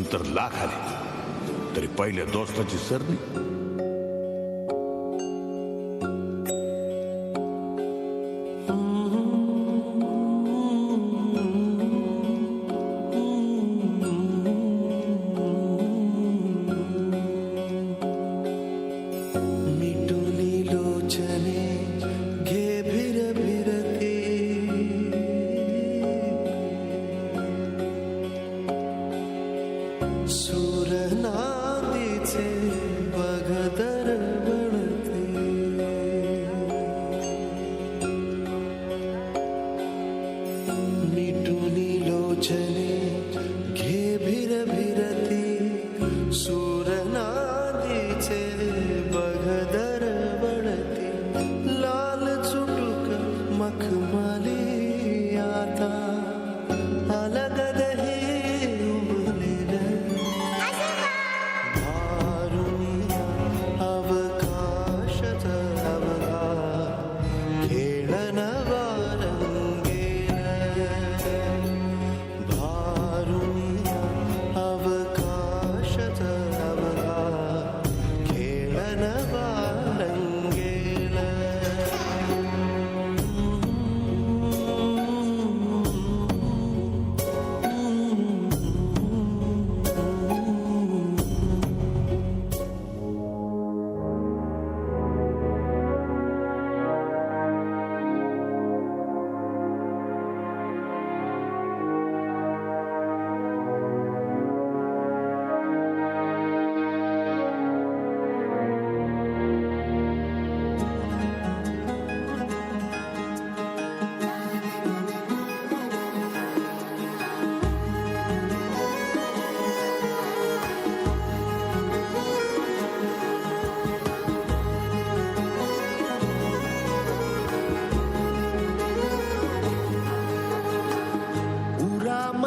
नंतर लाख आले. तरी पहिल्या दोस्ताची सरणी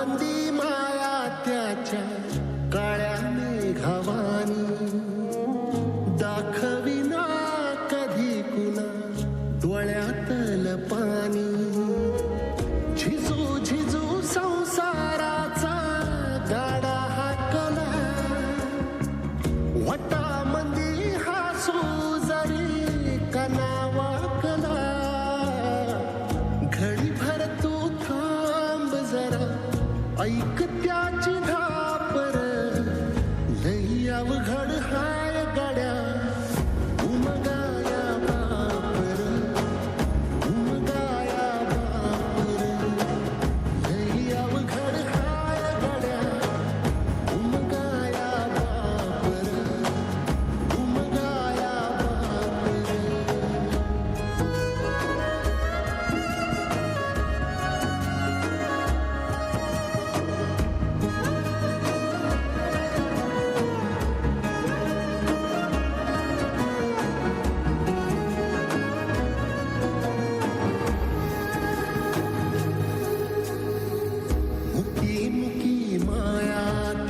मंदी माया त्याच्या काळ्या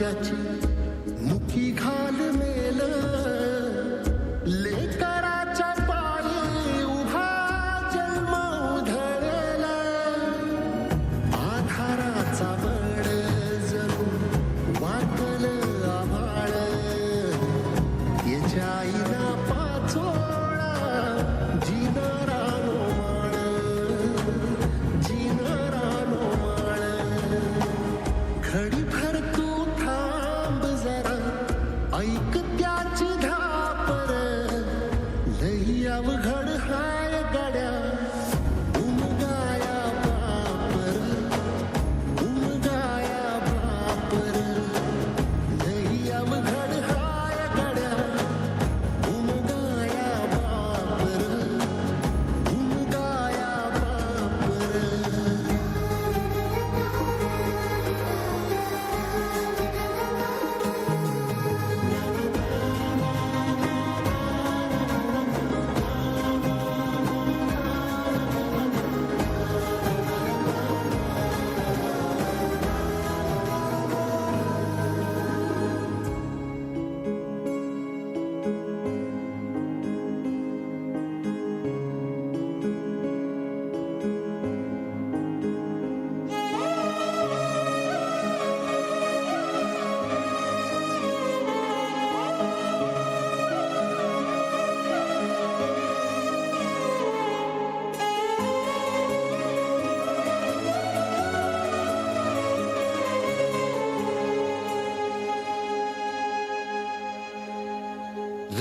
forgotten.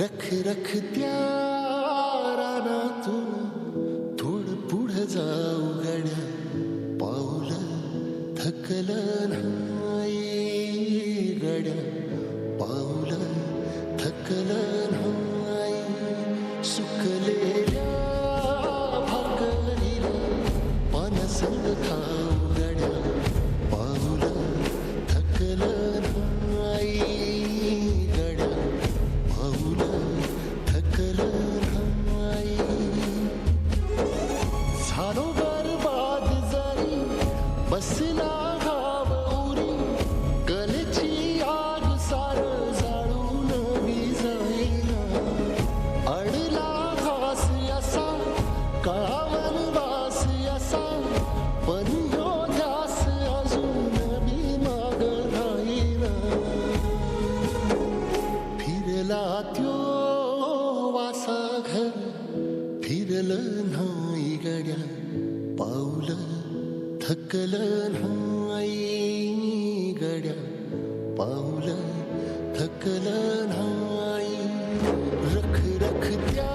रख रख त्या फिरलं नाही गड्या पाऊल थकल नाही गड्या पाऊल थकल नाही रख रख त्या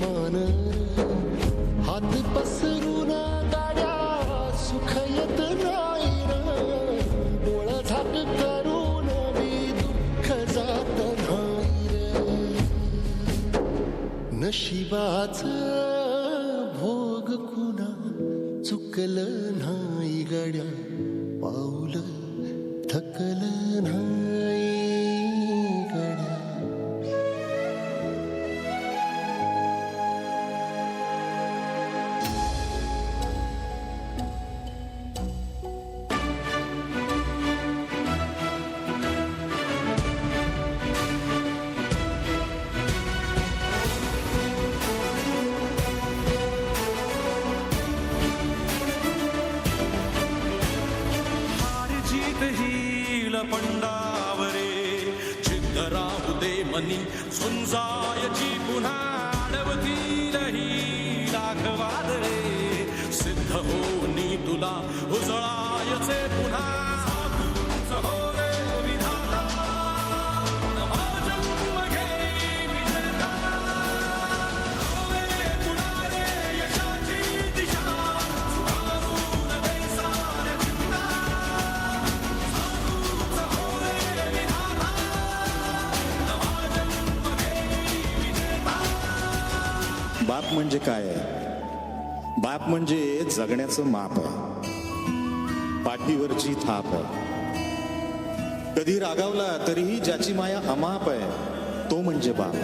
मान. हात पसरून गाड्या सुख येत नाही झाक करून बी दुःख जात नाही र. नशिबाच भोग कुणा चुकलं नाही गड्या. पाऊल थकलं नाही. दे मनी. झुंजायची पुन्हा अडवतील ही सिद्ध होनी तुला उजळायचे पुन्हा. म्हणजे काय आहे? बाप म्हणजे जगण्याचं माप पाठीवरची थाप कधी रागावला तरीही ज्याची माया अमाप आहे तो म्हणजे बाप